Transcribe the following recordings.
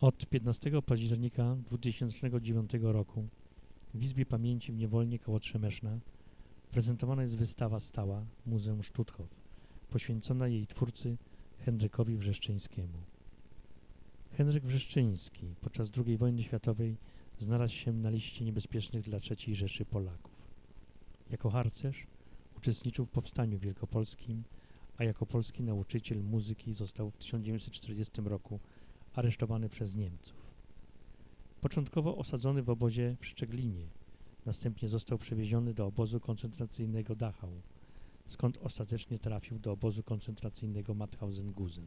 Od 15 października 2009 roku w Izbie Pamięci w Niewolnie koło Trzemeszna prezentowana jest wystawa stała Muzeum Stutthof, poświęcona jej twórcy Henrykowi Wrzeszczyńskiemu. Henryk Wrzeszczyński podczas II wojny światowej znalazł się na liście niebezpiecznych dla III Rzeszy Polaków. Jako harcerz uczestniczył w Powstaniu Wielkopolskim, a jako polski nauczyciel muzyki został w 1940 roku aresztowany przez Niemców. Początkowo osadzony w obozie w Szczeglinie, następnie został przewieziony do obozu koncentracyjnego Dachau, skąd ostatecznie trafił do obozu koncentracyjnego Mauthausen-Gusen.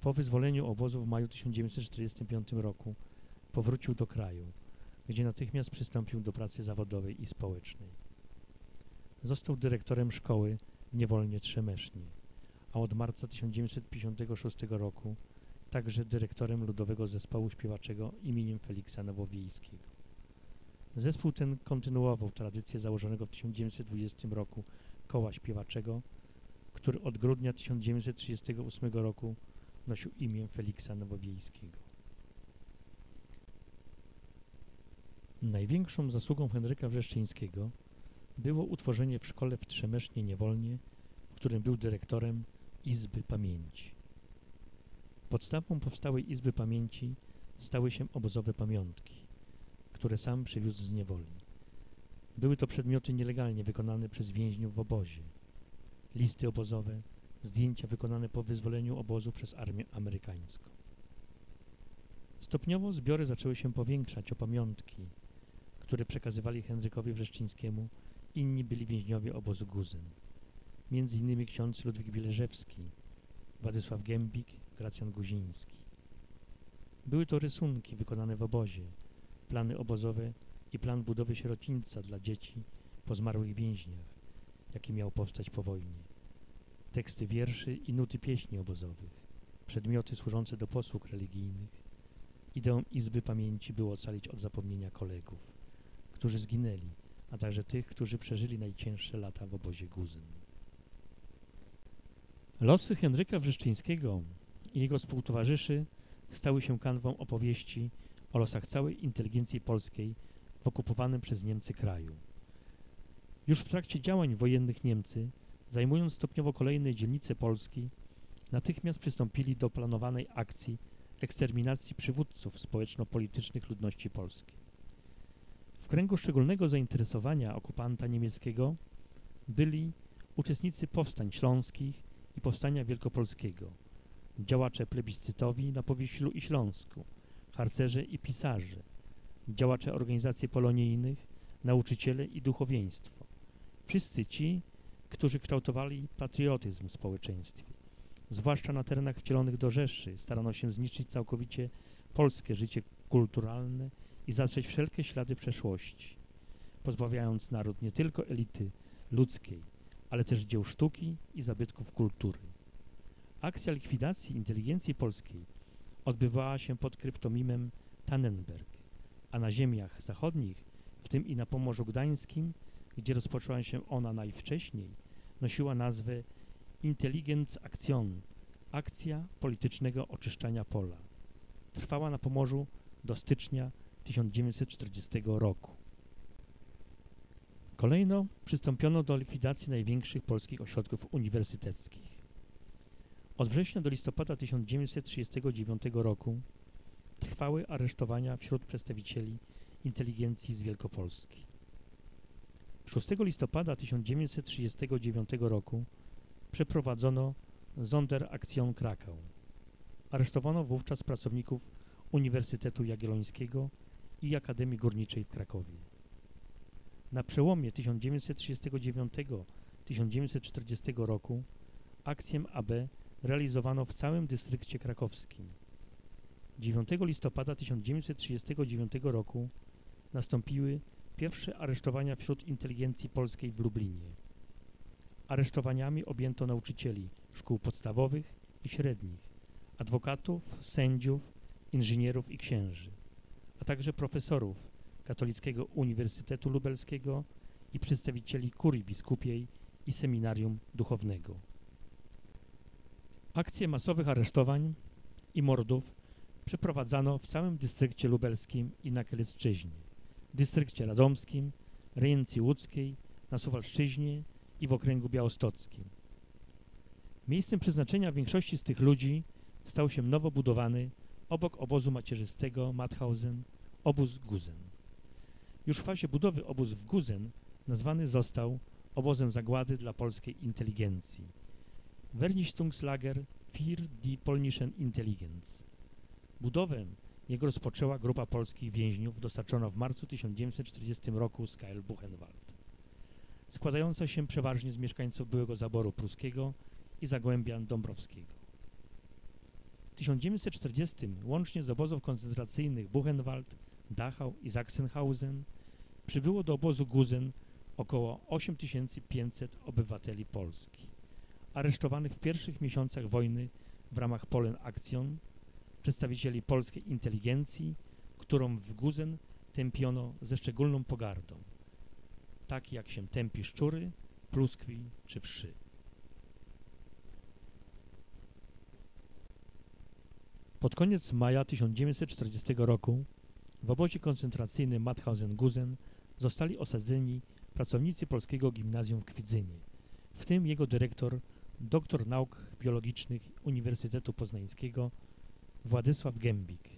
Po wyzwoleniu obozu w maju 1945 roku powrócił do kraju, gdzie natychmiast przystąpił do pracy zawodowej i społecznej. Został dyrektorem szkoły w niewolnie Trzemesznie, a od marca 1956 roku także dyrektorem Ludowego Zespołu Śpiewaczego imieniem Feliksa Nowowiejskiego. Zespół ten kontynuował tradycję założonego w 1920 roku koła śpiewaczego, który od grudnia 1938 roku nosił imię Feliksa Nowowiejskiego. Największą zasługą Henryka Wrzeszczyńskiego było utworzenie w szkole w Trzemesznie Niewolnie, w którym był dyrektorem Izby Pamięci. Podstawą powstałej Izby Pamięci stały się obozowe pamiątki, które sam przywiózł z niewoli. Były to przedmioty nielegalnie wykonane przez więźniów w obozie. Listy obozowe, zdjęcia wykonane po wyzwoleniu obozu przez armię amerykańską. Stopniowo zbiory zaczęły się powiększać o pamiątki, które przekazywali Henrykowi Wrzeszczyńskiemu inni byli więźniowie obozu Guzen. Między innymi ksiądz Ludwik Bieleżewski, Władysław Gębik, Gracjan Guziński. Były to rysunki wykonane w obozie, plany obozowe i plan budowy sierocińca dla dzieci po zmarłych więźniach, jaki miał powstać po wojnie. Teksty wierszy i nuty pieśni obozowych, przedmioty służące do posług religijnych. Ideą Izby Pamięci było ocalić od zapomnienia kolegów, którzy zginęli, a także tych, którzy przeżyli najcięższe lata w obozie Guzyn. Losy Henryka Wrzeszczyńskiego i jego współtowarzyszy stały się kanwą opowieści o losach całej inteligencji polskiej w okupowanym przez Niemcy kraju. Już w trakcie działań wojennych Niemcy, zajmując stopniowo kolejne dzielnice Polski, natychmiast przystąpili do planowanej akcji eksterminacji przywódców społeczno-politycznych ludności polskiej. W kręgu szczególnego zainteresowania okupanta niemieckiego byli uczestnicy powstań śląskich i powstania wielkopolskiego, działacze plebiscytowi na Powiślu i Śląsku, harcerze i pisarze, działacze organizacji polonijnych, nauczyciele i duchowieństwo. Wszyscy ci, którzy kształtowali patriotyzm w społeczeństwie. Zwłaszcza na terenach wcielonych do Rzeszy starano się zniszczyć całkowicie polskie życie kulturalne i zatrzeć wszelkie ślady przeszłości, pozbawiając naród nie tylko elity ludzkiej, ale też dzieł sztuki i zabytków kultury. Akcja likwidacji inteligencji polskiej odbywała się pod kryptomimem Tannenberg, a na ziemiach zachodnich, w tym i na Pomorzu Gdańskim, gdzie rozpoczęła się ona najwcześniej, nosiła nazwę Intelligenzaktion, akcja politycznego oczyszczania pola. Trwała na Pomorzu do stycznia 1940 roku. Kolejno przystąpiono do likwidacji największych polskich ośrodków uniwersyteckich. Od września do listopada 1939 roku trwały aresztowania wśród przedstawicieli inteligencji z Wielkopolski. 6 listopada 1939 roku przeprowadzono Sonderaktion Krakau. Aresztowano wówczas pracowników Uniwersytetu Jagiellońskiego i Akademii Górniczej w Krakowie. Na przełomie 1939-1940 roku akcję AB realizowano w całym dystrykcie krakowskim. 9 listopada 1939 roku nastąpiły pierwsze aresztowania wśród inteligencji polskiej w Lublinie. Aresztowaniami objęto nauczycieli szkół podstawowych i średnich, adwokatów, sędziów, inżynierów i księży, a także profesorów Katolickiego Uniwersytetu Lubelskiego i przedstawicieli kurii biskupiej i seminarium duchownego. Akcje masowych aresztowań i mordów przeprowadzano w całym lubelskim i na Kielecczyźnie, dystrykcie radomskim, rejencji łódzkiej, na Suwalszczyźnie i w okręgu białostockim. Miejscem przeznaczenia większości z tych ludzi stał się nowo budowany, obok obozu macierzystego Mauthausen, obóz Guzen. Już w fazie budowy obóz w Guzen nazwany został obozem zagłady dla polskiej inteligencji. Vernichtungslager für die polnischen Intelligenz. Budowę jego rozpoczęła grupa polskich więźniów dostarczona w marcu 1940 roku z KL Buchenwald, składająca się przeważnie z mieszkańców byłego zaboru pruskiego i Zagłębian Dąbrowskiego. W 1940 łącznie z obozów koncentracyjnych Buchenwald, Dachau i Sachsenhausen przybyło do obozu Guzen około 8500 obywateli Polski, aresztowanych w pierwszych miesiącach wojny w ramach Polen Aktion, przedstawicieli polskiej inteligencji, którą w Guzen tępiono ze szczególną pogardą, tak jak się tępi szczury, pluskwi czy wszy. Pod koniec maja 1940 roku w obozie koncentracyjnym Mauthausen-Gusen zostali osadzeni pracownicy Polskiego Gimnazjum w Kwidzynie, w tym jego dyrektor, doktor nauk biologicznych Uniwersytetu Poznańskiego Władysław Gębik,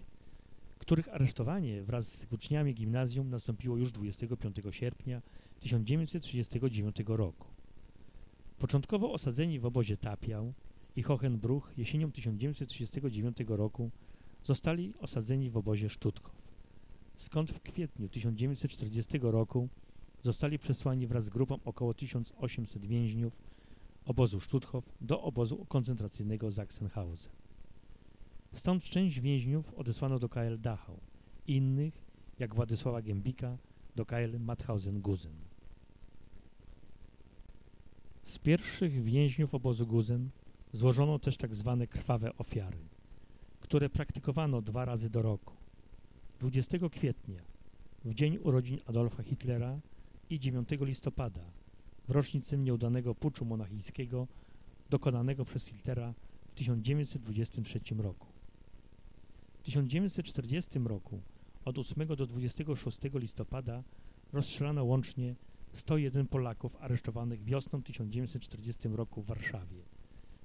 których aresztowanie wraz z uczniami gimnazjum nastąpiło już 25 sierpnia 1939 roku. Początkowo osadzeni w obozie Tapiał i Hohenbruch jesienią 1939 roku zostali osadzeni w obozie Szczutkow, skąd w kwietniu 1940 roku zostali przesłani wraz z grupą około 1800 więźniów obozu Stutthof do obozu koncentracyjnego Sachsenhausen. Stąd część więźniów odesłano do KL Dachau, innych, jak Władysława Gębika, do KL Mauthausen-Gusen. Z pierwszych więźniów obozu Gusen złożono też tak zwane krwawe ofiary, które praktykowano dwa razy do roku. 20 kwietnia, w dzień urodzin Adolfa Hitlera i 9 listopada, w rocznicę nieudanego puczu monachijskiego dokonanego przez Hitlera w 1923 roku. W 1940 roku od 8 do 26 listopada rozstrzelano łącznie 101 Polaków aresztowanych wiosną 1940 roku w Warszawie.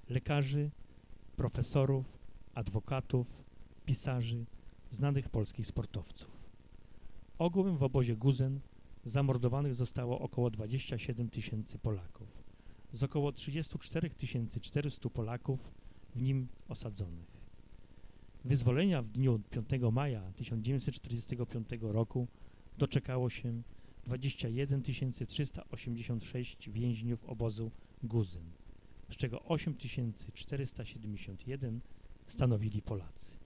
Lekarzy, profesorów, adwokatów, pisarzy, znanych polskich sportowców. Ogółem w obozie Guzen zamordowanych zostało około 27 tysięcy Polaków. Z około 34 400 Polaków w nim osadzonych. Wyzwolenia w dniu 5 maja 1945 roku doczekało się 21 386 więźniów obozu Guzyn, z czego 8471 stanowili Polacy.